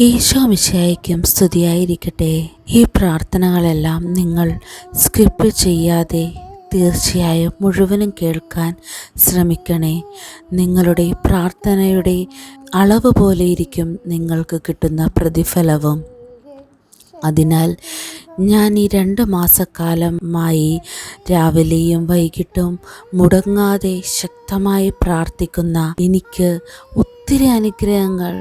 ഈശോ മിശിഹായ്ക്കും സ്തുതിയായിരിക്കട്ടെ. ഈ പ്രാർത്ഥനകളെല്ലാം നിങ്ങൾ സ്കിപ്പ് ചെയ്യാതെ തീർച്ചയായും മുഴുവനും കേൾക്കാൻ ശ്രമിക്കണേ. നിങ്ങളുടെ പ്രാർത്ഥനയുടെ അളവ് പോലെ ഇരിക്കും നിങ്ങൾക്ക് കിട്ടുന്ന പ്രതിഫലവും. അതിനാൽ ഞാൻ ഈ രണ്ട് മാസക്കാലമായി രാവിലെയും വൈകിട്ടും മുടങ്ങാതെ ശക്തമായി പ്രാർത്ഥിക്കുന്ന എനിക്ക് ഒത്തിരി അനുഗ്രഹങ്ങൾ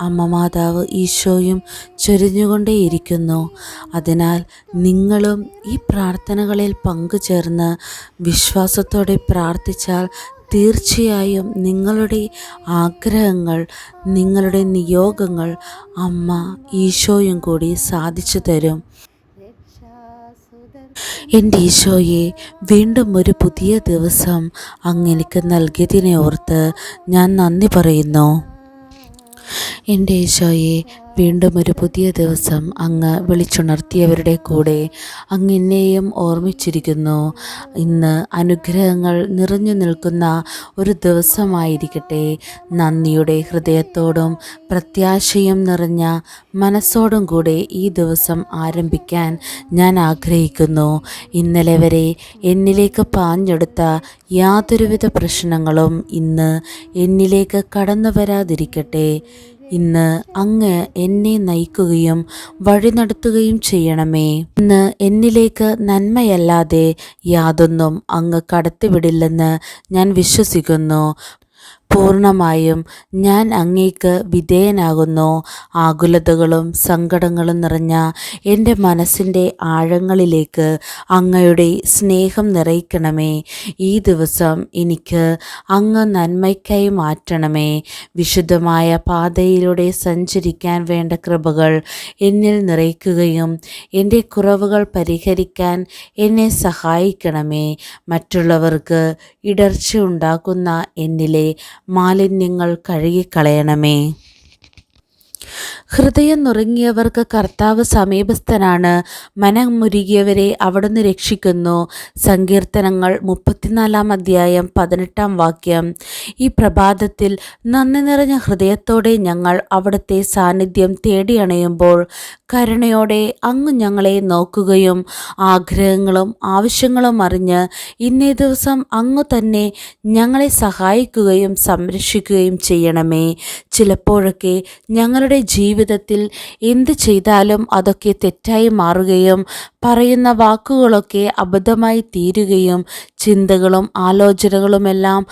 അമ്മ മാതാവ് ഈശോയും ചൊരിഞ്ഞുകൊണ്ടേയിരിക്കുന്നു. അതിനാൽ നിങ്ങളും ഈ പ്രാർത്ഥനകളിൽ പങ്കുചേർന്ന് വിശ്വാസത്തോടെ പ്രാർത്ഥിച്ചാൽ തീർച്ചയായും നിങ്ങളുടെ ആഗ്രഹങ്ങൾ നിങ്ങളുടെ നിയോഗങ്ങൾ അമ്മ ഈശോയും കൂടി സാധിച്ചു തരും. എന്റെ ഈശോയെ വീണ്ടും ഒരു പുതിയ ദിവസം അങ്ങ് എനിക്ക് നൽകിയതിനെ ഓർത്ത് ഞാൻ നന്ദി പറയുന്നു. എന്റെ ഈശോയെ വീണ്ടും ഒരു പുതിയ ദിവസം അങ്ങ് വിളിച്ചുണർത്തിയവരുടെ കൂടെ അങ്ങ് എന്നെയും ഓർമ്മിച്ചിരിക്കുന്നു. ഇന്ന് അനുഗ്രഹങ്ങൾ നിറഞ്ഞു നിൽക്കുന്ന ഒരു ദിവസമായിരിക്കട്ടെ. നന്ദിയുടെ ഹൃദയത്തോടും പ്രത്യാശയും നിറഞ്ഞ മനസ്സോടും കൂടെ ഈ ദിവസം ആരംഭിക്കാൻ ഞാൻ ആഗ്രഹിക്കുന്നു. ഇന്നലെ വരെ എന്നിലേക്ക് പാഞ്ഞെടുത്ത യാതൊരുവിധ പ്രശ്നങ്ങളും ഇന്ന് എന്നിലേക്ക് കടന്നു വരാതിരിക്കട്ടെ ഇന്ന് അങ്ങ് എന്നെ നയിക്കുകയും വഴി നടത്തുകയും ചെയ്യണമേ. ഇന്ന് എന്നിലേക്ക് നന്മയല്ലാതെ യാതൊന്നും അങ്ങ് കടത്തിവിടില്ലെന്ന് ഞാൻ വിശ്വസിക്കുന്നു. പൂർണമായും ഞാൻ അങ്ങേക്ക് വിധേയനാകുന്നു. ആകുലതകളും സങ്കടങ്ങളും നിറഞ്ഞ എന്റെ മനസ്സിന്റെ ആഴങ്ങളിലേക്ക് അങ്ങയുടെ സ്നേഹം നിറയിക്കണമേ. ഈ ദിവസം എനിക്ക് അങ്ങ് നന്മയ്ക്കായി മാറ്റണമേ. വിശുദ്ധമായ പാതയിലൂടെ സഞ്ചരിക്കാൻ വേണ്ട കൃപകൾ എന്നിൽ നിറയ്ക്കുകയും എന്റെ കുറവുകൾ പരിഹരിക്കാൻ എന്നെ സഹായിക്കണമേ. മറ്റുള്ളവർക്ക് ഇടർച്ച ഉണ്ടാക്കുന്ന എന്നിലെ മാലിന്യങ്ങൾ കഴുകിക്കളയണമേ. ഹൃദയം നുറുങ്ങിയവർക്ക് കർത്താവ് സമീപസ്ഥനാണ്. മനം മുരുകിയവരെ അവിടുന്ന് രക്ഷിക്കുന്നു. സങ്കീർത്തനങ്ങൾ മുപ്പത്തിനാലാം അധ്യായം പതിനെട്ടാം വാക്യം. ഈ പ്രഭാതത്തിൽ നന്ദി നിറഞ്ഞ ഹൃദയത്തോടെ ഞങ്ങൾ അവിടുത്തെ സാന്നിധ്യം തേടിയണയുമ്പോൾ കരുണയോടെ അങ്ങ് ഞങ്ങളെ നോക്കുകയും ആഗ്രഹങ്ങളും ആവശ്യങ്ങളും അറിഞ്ഞ് ഇന്നേ ദിവസം അങ്ങ് തന്നെ ഞങ്ങളെ സഹായിക്കുകയും സംരക്ഷിക്കുകയും ചെയ്യണമേ. ചിലപ്പോഴൊക്കെ ഞങ്ങളുടെ ജീവിതത്തിൽ എന്ത് ചെയ്താലും അതൊക്കെ തെറ്റായി മാറുകയും പറയുന്ന വാക്കുകളൊക്കെ അബദ്ധമായി തീരുകയും ചിന്തകളും ആലോചനകളുമെല്ലാം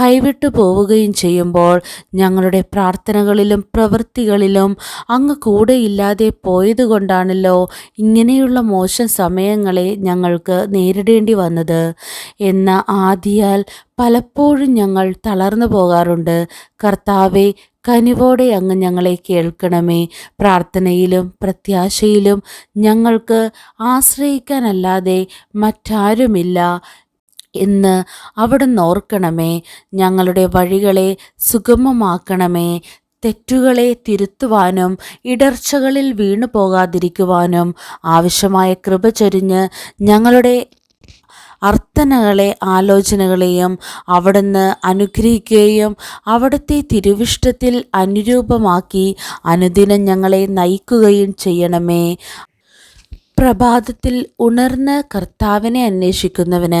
കൈവിട്ടു പോവുകയും ചെയ്യുമ്പോൾ ഞങ്ങളുടെ പ്രാർത്ഥനകളിലും പ്രവൃത്തികളിലും അങ്ങ് കൂടെയില്ലാതെ പോയതുകൊണ്ടാണല്ലോ ഇങ്ങനെയുള്ള മോശം സമയങ്ങളെ ഞങ്ങൾക്ക് നേരിടേണ്ടി വന്നത്. എന്ന ആദിയാൽ പലപ്പോഴും ഞങ്ങൾ തളർന്നു പോകാറുണ്ട്. കർത്താവെ കനിവോടെ അങ്ങ് ഞങ്ങളെ കേൾക്കണമേ. പ്രാർത്ഥനയിലും പ്രത്യാശയിലും ഞങ്ങൾക്ക് ആശ്രയിക്കാനല്ലാതെ മറ്റാരുമില്ല എന്ന് അവിടുന്ന് ഓർക്കണമേ. ഞങ്ങളുടെ വഴികളെ സുഗമമാക്കണമേ. തെറ്റുകളെ തിരുത്തുവാനും ഇടർച്ചകളിൽ വീണു പോകാതിരിക്കുവാനും ആവശ്യമായ കൃപ ചൊരിഞ്ഞ് ഞങ്ങളുടെ അർത്ഥനകളെ ആലോചനകളെയും അവിടുന്ന് അനുഗ്രഹിക്കുകയും അവിടുത്തെ തിരുവിഷ്ടത്തിൽ അനുരൂപമാക്കി അനുദിനം ഞങ്ങളെ നയിക്കുകയും ചെയ്യണമേ. പ്രഭാതത്തിൽ ഉണർന്ന് കർത്താവിനെ അന്വേഷിക്കുന്നവന്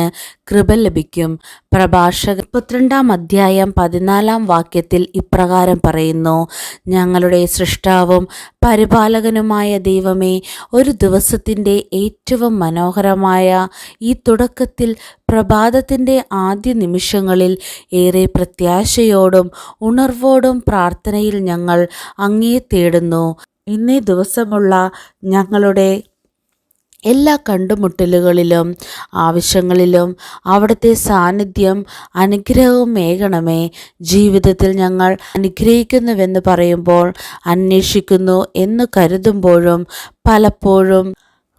കൃപ ലഭിക്കും. പ്രഭാഷകർ പന്ത്രണ്ടാം അധ്യായം പതിനാലാം വാക്യത്തിൽ ഇപ്രകാരം പറയുന്നു ഞങ്ങളുടെ സൃഷ്ടാവും പരിപാലകനുമായ ദൈവമേ ഒരു ദിവസത്തിന്റെ ഏറ്റവും മനോഹരമായ ഈ തുടക്കത്തിൽ പ്രഭാതത്തിന്റെ ആദ്യ നിമിഷങ്ങളിൽ ഏറെ പ്രത്യാശയോടും ഉണർവോടും പ്രാർത്ഥനയിൽ ഞങ്ങൾ അങ്ങേ തേടുന്നു. ഇന്നേ ദിവസമുള്ള ഞങ്ങളുടെ എല്ലാ കണ്ടുമുട്ടലുകളിലും ആവശ്യങ്ങളിലും അവിടുത്തെ സാന്നിധ്യം അനുഗ്രഹവും ഏകണമേ ജീവിതത്തിൽ ഞങ്ങൾ അനുഗ്രഹിക്കുന്നുവെന്ന് പറയുമ്പോൾ അന്വേഷിക്കുന്നു എന്ന് കരുതുമ്പോഴും പലപ്പോഴും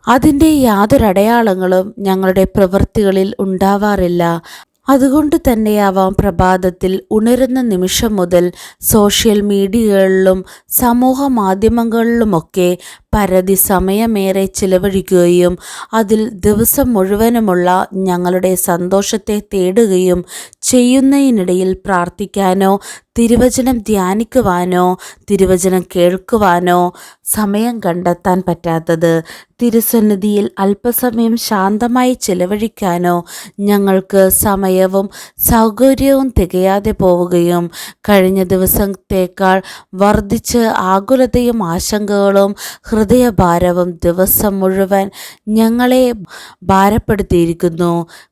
അതിന്റെ യാതൊരടയാളങ്ങളും ഞങ്ങളുടെ പ്രവൃത്തികളിൽ ഉണ്ടാവാറില്ല. അതുകൊണ്ട് തന്നെയാവാം പ്രഭാതത്തിൽ ഉണരുന്ന നിമിഷം മുതൽ സോഷ്യൽ മീഡിയകളിലും സമൂഹ മാധ്യമങ്ങളിലുമൊക്കെ പരതി സമയമേറെ ചിലവഴിക്കുകയും അതിൽ ദിവസം മുഴുവനുമുള്ള ഞങ്ങളുടെ സന്തോഷത്തെ തേടുകയും ചെയ്യുന്നതിനിടയിൽ പ്രാർത്ഥിക്കാനോ തിരുവചനം ധ്യാനിക്കുവാനോ തിരുവചനം കേൾക്കുവാനോ സമയം കണ്ടെത്താൻ പറ്റാത്തത് തിരുസന്നിധിയിൽ അല്പസമയം ശാന്തമായി ചിലവഴിക്കാനോ ഞങ്ങൾക്ക് സമയവും സൗകര്യവും തികയാതെ പോവുകയും കഴിഞ്ഞ ദിവസത്തേക്കാൾ വർദ്ധിച്ച് ആകുലതയും ആശങ്കകളും ഹൃദയഭാരവും ദിവസം മുഴുവൻ ഞങ്ങളെ ഭാരപ്പെടുത്തിയിരിക്കുന്നു.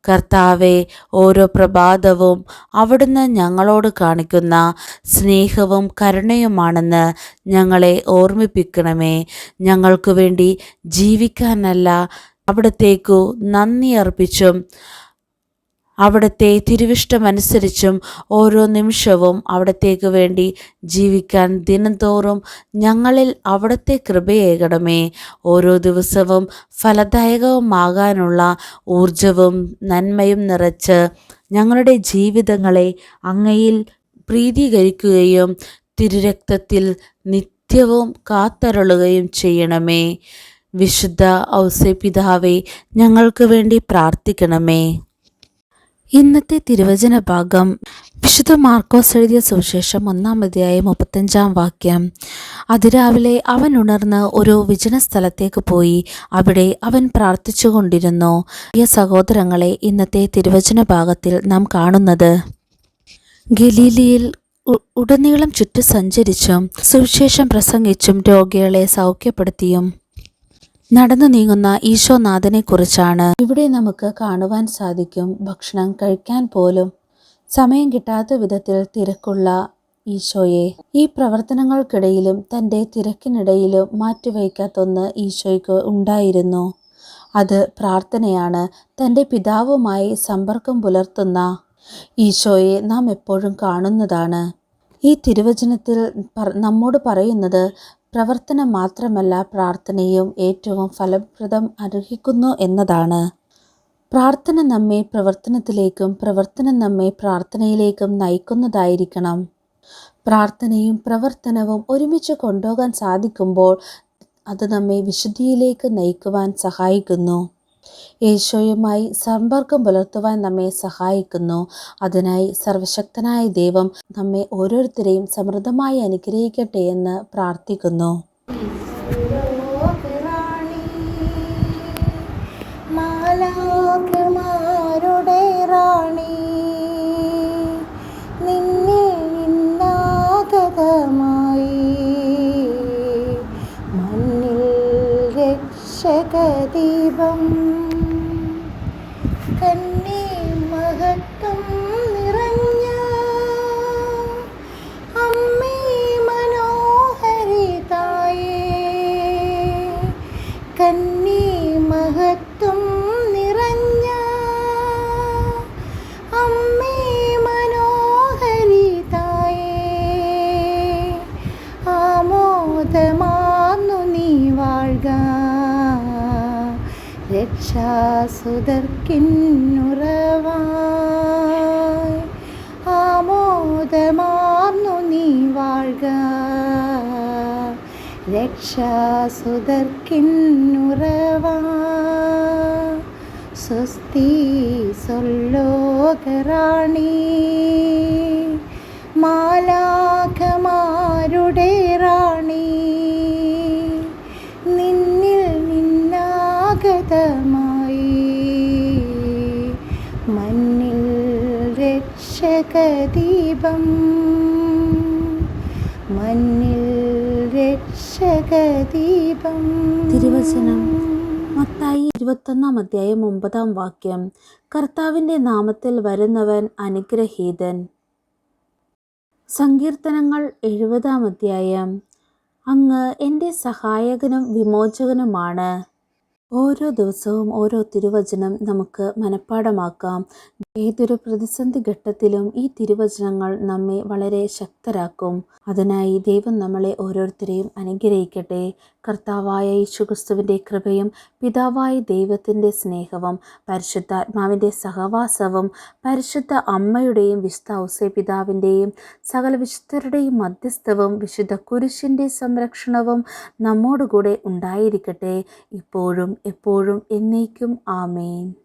കർത്താവെ ഓരോ പ്രഭാതവും അവിടുന്ന് ഞങ്ങളോട് കാണിക്കുന്ന സ്നേഹവും കരുണയുമാണെന്ന് ഞങ്ങളെ ഓർമ്മിപ്പിക്കണമേ. ഞങ്ങൾക്കു വേണ്ടി ജീവിക്കാനല്ല അവിടത്തേക്കു നന്ദി അർപ്പിച്ചും അവിടുത്തെ തിരുവിഷ്ടമനുസരിച്ചും ഓരോ നിമിഷവും അവിടത്തേക്ക് വേണ്ടി ജീവിക്കാൻ ദിനംതോറും ഞങ്ങളിൽ അവിടുത്തെ കൃപയേകണമേ. ഓരോ ദിവസവും ഫലദായകവുമാകാനുള്ള ഊർജവും നന്മയും നിറച്ച് ഞങ്ങളുടെ ജീവിതങ്ങളെ അങ്ങയിൽ പ്രീതീകരിക്കുകയും തിരുരക്തത്തിൽ നിത്യവും കാത്തരുളുകയും ചെയ്യണമേ. വിശുദ്ധ ഔസേപിതാവെ ഞങ്ങൾക്ക് വേണ്ടി പ്രാർത്ഥിക്കണമേ. ഇന്നത്തെ തിരുവചന ഭാഗം വിശുദ്ധ മാർക്കോസ് എഴുതിയ സുവിശേഷം ഒന്നാം അധ്യായം മുപ്പത്തഞ്ചാം വാക്യം. അതിരാവിലെ അവൻ ഉണർന്ന് ഒരു വിജന സ്ഥലത്തേക്ക് പോയി. അവിടെ അവൻ പ്രാർത്ഥിച്ചു കൊണ്ടിരുന്നു പ്രിയ സഹോദരങ്ങളെ ഇന്നത്തെ തിരുവചന ഭാഗത്തിൽ നാം കാണുന്നത് ഗലീലിയിൽ ഉടനീളം ചുറ്റു സഞ്ചരിച്ചും സുവിശേഷം പ്രസംഗിച്ചും രോഗികളെ സൗഖ്യപ്പെടുത്തിയും നടന്നു നീങ്ങുന്ന ഈശോനാഥനെ കുറിച്ചാണ് ഇവിടെ നമുക്ക് കാണുവാൻ സാധിക്കും ഭക്ഷണം കഴിക്കാൻ പോലും സമയം കിട്ടാത്ത വിധത്തിൽ തിരക്കുള്ള ഈശോയെ. ഈ പ്രവർത്തനങ്ങൾക്കിടയിലും തന്റെ തിരക്കിനിടയിലും മാറ്റിവയ്ക്കാത്തൊന്ന് ഈശോയ്ക്ക് ഉണ്ടായിരുന്നു. അത് പ്രാർത്ഥനയാണ്. തന്റെ പിതാവുമായി സമ്പർക്കം പുലർത്തുന്ന ഈശോയെ നാം എപ്പോഴും കാണുന്നതാണ്. ഈ തിരുവചനത്തിൽ നമ്മോട് പറയുന്നത് പ്രവർത്തനം മാത്രമല്ല പ്രാർത്ഥനയും ഏറ്റവും ഫലപ്രദം അർഹിക്കുന്നു എന്നതാണ്. പ്രാർത്ഥന നമ്മെ പ്രവർത്തനത്തിലേക്കും പ്രവർത്തനം നമ്മെ പ്രാർത്ഥനയിലേക്കും നയിക്കുന്നതായിരിക്കണം. പ്രാർത്ഥനയും പ്രവർത്തനവും ഒരുമിച്ച് കൊണ്ടുപോകാൻ സാധിക്കുമ്പോൾ അത് നമ്മെ വിശുദ്ധിയിലേക്ക് നയിക്കുവാൻ സഹായിക്കുന്നു. യേശോയുമായി സമ്പർക്കം പുലർത്തുവാൻ നമ്മെ സഹായിക്കുന്നു. അതിനായി സർവശക്തനായ ദൈവം നമ്മെ ഓരോരുത്തരെയും സമൃദ്ധമായി അനുഗ്രഹിക്കട്ടെ എന്ന് പ്രാർത്ഥിക്കുന്നു. രക്ഷാസുതർക്കിന്നുറവായി. ആമോദമാർന്നു നീ വാഴ്ക. രക്ഷാസുതർക്കിന്നുറവാ സ്വസ്തി സൊല്ലോകറാണി മാലാഖമാരുടെ മണ്ണിൽ രക്ഷകദീപം. തിരുവചനം. മത്തായി ഇരുപത്തൊന്നാം അധ്യായം ഒമ്പതാം വാക്യം. കർത്താവിന്റെ നാമത്തിൽ വരുന്നവൻ അനുഗ്രഹീതൻ. സങ്കീർത്തനങ്ങൾ എഴുപതാം അധ്യായം. അങ്ങ് എന്റെ സഹായകനും വിമോചകനുമാണ്. ഓരോ ദിവസവും ഓരോ തിരുവചനം നമുക്ക് മനഃപ്പാടമാക്കാം ഏതൊരു പ്രതിസന്ധി ഘട്ടത്തിലും ഈ തിരുവചനങ്ങൾ നമ്മെ വളരെ ശക്തരാക്കും. അതിനായി ദൈവം നമ്മളെ ഓരോരുത്തരെയും അനുഗ്രഹിക്കട്ടെ. കർത്താവായ യേശുക്രിസ്തുവിന്റെ കൃപയും പിതാവായ ദൈവത്തിന്റെ സ്നേഹവും പരിശുദ്ധാത്മാവിന്റെ സഹവാസവും പരിശുദ്ധ അമ്മയുടെയും വിശുദ്ധ ഔസേ പിതാവിന്റെയും സകല വിശുദ്ധരുടെയും മധ്യസ്ഥവും വിശുദ്ധ കുരിശിന്റെ സംരക്ഷണവും നമ്മോടുകൂടെ ഉണ്ടായിരിക്കട്ടെ. ഇപ്പോഴും എപ്പോഴും എന്നേക്കും ആമേൻ.